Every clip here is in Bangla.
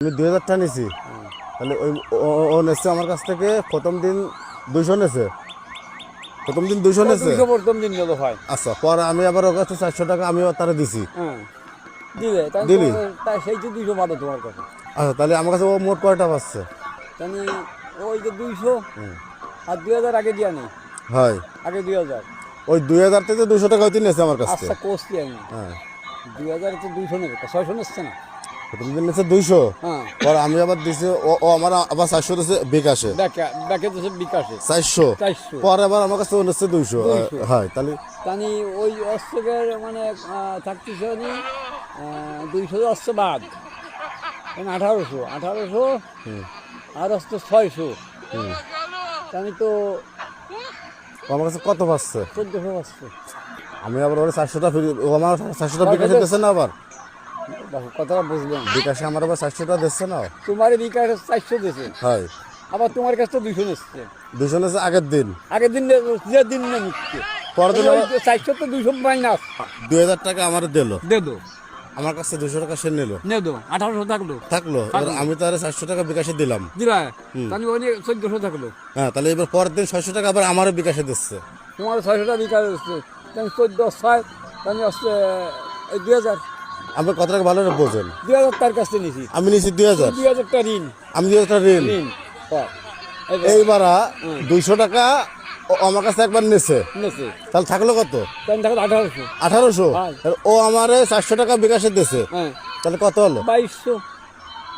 আমি দুই হাজার টাকা নিছি। তাহলে ওই ও- নেছে আমার কাছ থেকে প্রথম দিন দুইশো নেছে। প্রথম দিন দুইশো নেছে। প্রথম দিন গেল হয়। আচ্ছা পরে আমি আবার ওর কাছে চারশো টাকা আমি তারা দিছি। হ্যাঁ। দিলে দিলি? সেই তো দুইশো পাবো তোমার কাছে। আচ্ছা তাহলে আমার কাছে ও মোট কয়টা পাচ্ছে তাহলে ওই যে দুইশো আর দুই হাজার আগে দিয়া নেই। হয়। আগে দুই হাজার। ওই দুই হাজার থেকে দুইশো টাকা হইতে নেছে আমার কাছ আচ্ছা থেকে। কোর্সটি আমি। হ্যাঁ। দুই হাজার তো দুইশো নেবে ছয়শো নিচ্ছে না? দুইশো। হ্যাঁ। পরে আমি আবার দিছি ও আমার আবার চারশো বিকাশে। বিকাশে। চারশো। পরে আবার আমার কাছে দুইশো। হয় তাহলে ওই অস্ত্রের মানে থাকতেছে দুইশো অস্ত্র বাদ। মানে আঠারোশো। আঠারোশো আর অস্ত্র ছয়শো। তো আমার কাছে কত পাচ্ছে চোদ্দশো অস্ত্র আমি আবার ওর চারশোটা ফিরে ও আমার চারশোটা বিকাশে দিচ্ছে না আবার? দেখো কথাটা বুঝলাম। বিকাশে আমার আবার চারশোটা দিচ্ছে না? তোমার বিকাশ চারশো হয়। আবার তোমার কাছে তো নিচ্ছে। আগের দিন? আগের দিন যে দিন না নিচ্ছে। চারশো তো মাইনাস দুই হাজার টাকা আমার দিল। দে আমার কাছে দুশো টাকা সে নিল। আঠারোশো থাকল। থাকল। আমি চারশো টাকা বিকাশে দিলাম। ওই চোদ্দশো থাকল। হ্যাঁ তাহলে এবার পরের দিন ছয়শো টাকা আবার আমারও বিকাশে দিচ্ছে। তোমার ছয়শোটা বিকাশ হচ্ছে। তাহলে চোদ্দ ছয় তাহলে হচ্ছে দুই হাজার কত টাকা ভালো করে বোঝেন। দুই হাজার তার কাছ থেকে নিছি। আমি নিছি দুই হাজার। দুই হাজারটা ঋণ। আমি দুই হাজার ঋণ। ঋণ। এই যে এইবার দুইশো টাকা ও আমার কাছে একবার নিছে। নিয়েছে তাহলে থাকল কত? আঠারোশো। আঠারোশো? হয়। ও আমার চারশো টাকা বিকাশে দিছে। হ্যাঁ। তাহলে কত হলো? বাইশশো।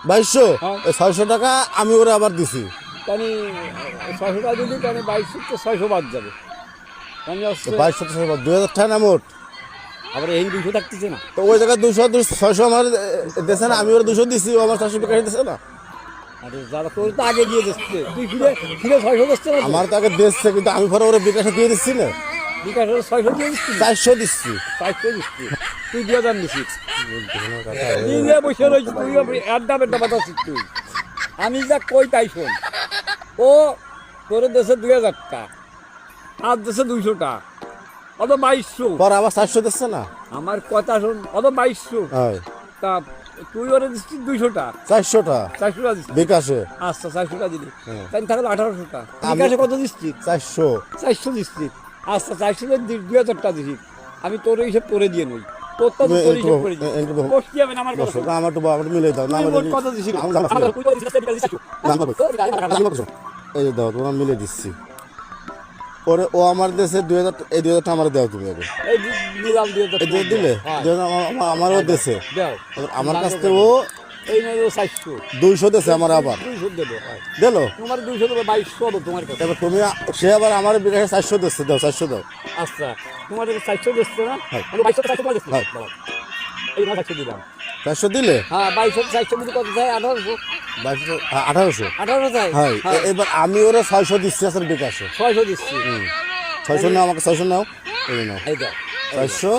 বাইশশো? হ্যাঁ। ছয়শো টাকা আমি ওরে আবার দিছি। তাহলে টাকা দিলি তাহলে বাইশশো তো ছয়শো বাদ যাবে। তাহলে হচ্ছে বাইশশো দুই হাজার টাকা না মোট? আবার এই থাকতেছে না। তো ওই জায়গায় দুশো ছয়শো আমার না আমি ওরা দুশো দিছি আমার না। আরে ছয়শো দিচ্ছে না আমার তো আগে দিচ্ছে কিন্তু আমি পরে ওরা বিকাশে দিয়ে দিচ্ছি না। বিকাশ ছয়শো দিয়ে দিচ্ছি? চারশো দিচ্ছি। চারশো দিচ্ছি। তুই বসে তুই আড্ডা বেড্ডা বাতাচ্ছিস তুই। আমি যা কই তাই শোন। ও তোর দেশে দুই হাজার টাকা তার দেশে দুইশোটা অত বাইশশো। পরে আবার চারশো দিচ্ছে না? আমার কথা শোন অত বাইশশো। তা তুই ওরে দিচ্ছিস দুইশোটা? চারশোটা? চারশোটা দিচ্ছিস? বিকাশে? আচ্ছা চারশোটা দিলি। হ্যাঁ। তাই থাকল আঠারোশোটা। বিকাশে কত দিচ্ছিস? চারশো। চারশো দিচ্ছিস আচ্ছা চারশো দুই হাজারটা আমি তোর হিসেব করে দিয়ে নই। মিলে দিচ্ছি। ওরে ও আমার দেশে দুই হাজার এই দুই হাজার টাকা আমার দেও তুমি আগে। দিলে? হ্যাঁ, আমারও দেশে। আমার কাছ থেকে ও দুইশো দেশে আমার আবার। দেবো দিল? এবার তুমি সে আবার আমার বিকাশে চারশো দিচ্ছে দাও চারশো দাও। আচ্ছা তোমার চারশো দিচ্ছে না হ্যাঁ। হ্যাঁ। এই চারশো দিলাম। চারশো দিলে? হ্যাঁ বাইশশো চারশো দিলে কত চাই আঠারোশো। বাইশশো আ- আঠারোশো। আঠারোশো চাই হ্যাঁ হ্যাঁ। এবার আমি ওরা ছয়শো দিচ্ছি আসলে বিকাশে ছয়শো দিচ্ছি। ছয়শো নাও আমাকে ছয়শো নাও। এই নাও। ছয়শো?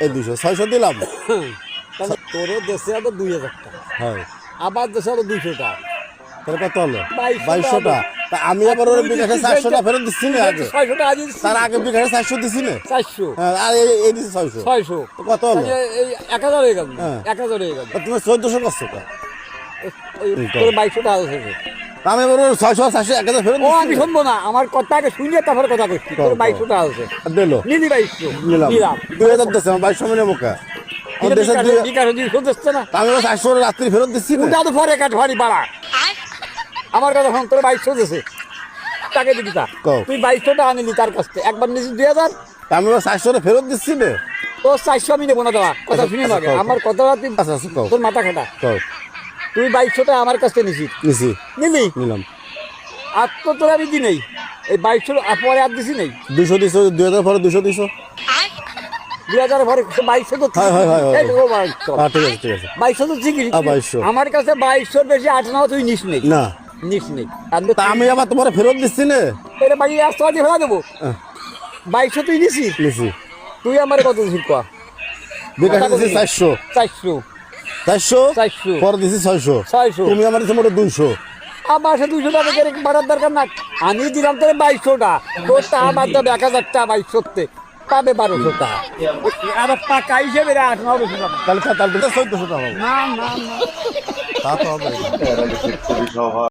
এই দুশো। ছয়শো দিলাম। তোর দেশে আবার দুই হাজার টাকা। হ্যাঁ। আবার দেশে আরও দুইশো টাকা। তাহলে কত হলো? বাইশশোটা? তা আমি আবার ওর বিকাশে চারশোটা ফেরত দিচ্ছি না আগে। ছয়শো টাকা তার আগে বিকাশে চারশো দিচ্ছি না? চারশো। হ্যাঁ আর এই এই দিচ্ছি ছয়শো। ছয়শো। কত হলো? এই এক হাজার হয়ে গেল। হ্যাঁ। এক হাজার হয়ে গেল। তুমি চোদ্দশো করছ তা ওই হুম, তোর বাইশশো আছে আমি এবার ছয়শো চারশো এক হাজার ফেরত ও আমি শুনব না। আমার কথা আগে শুনিয়ে তারপরে কথা করছি তোর কও, বাইশশো টাকা আছে দিলো? নিলি বাইশশো। নিলাম। নিলাম। দুই হাজার দিচ্ছে আমার বাইশশো মিলে তা আমি চারশো রাত্রি ফেরত দিচ্ছি না? তো পরে কাঠ ভারী বাড়া আমার কাছে শোন তোর বাইশশো দিছে। তাকে দিবি তা। তুই বাইশশো টাকা নিলি তার কাছ থেকে। একবার নিছিস দুই হাজার। আমি এবার চারশো ফেরত দিচ্ছি না। তোর চারশো আমি নেব না দেওয়া কথা আচ্ছা, শুনি আচ্ছা, আগে কও, আমার কথা তুই আচ্ছা আচ্ছা তোর মাথা খাটা। তুই বাইশশো টাকা আমার কাছ থেকে নিছিস। নিছি। নিলি? নিলাম। আর তো তোর আমি দি নেই। এই বাইশশো পরে আর দিছি নেই। দুশো দিছো দুই হাজার পরে দুশো দিছো। দুই হাজার পরে বাইশশো তো ঠিক আছে ঠিক আছে। বাইশশো তো। আমার কাছে বাইশশোর বেশি আট নাও তুই নিস নেই। না। নিস নেই তা আমি আবার তোমার ফেরত দিচ্ছি না। এটা বাড়ি আসতে দিয়ে ফেলা দেবো। বাইশশো তুই নিছিস? নিছি। তুই আমার কত দিছিস কোয়া বিকাশে চারশো। চারশো। চারশো? চারশো। পরে দিছি ছয়শো। ছয়শো। তুমি আমার দিচ্ছি মোটে দুইশো। আমার সে দুশো টাকা করে বাড়ার দরকার না আমি দিলাম তোর বাইশশোটা। তোর টাকা বাদ যাবে এক হাজার টাকা বাইশশোতে পাবে বারোশো টাকা আবার টাকা হিসেবে আট নশো টাকা। তাহলে ভিতরে চোদ্দশো টাকা না না না। তা তো হবে।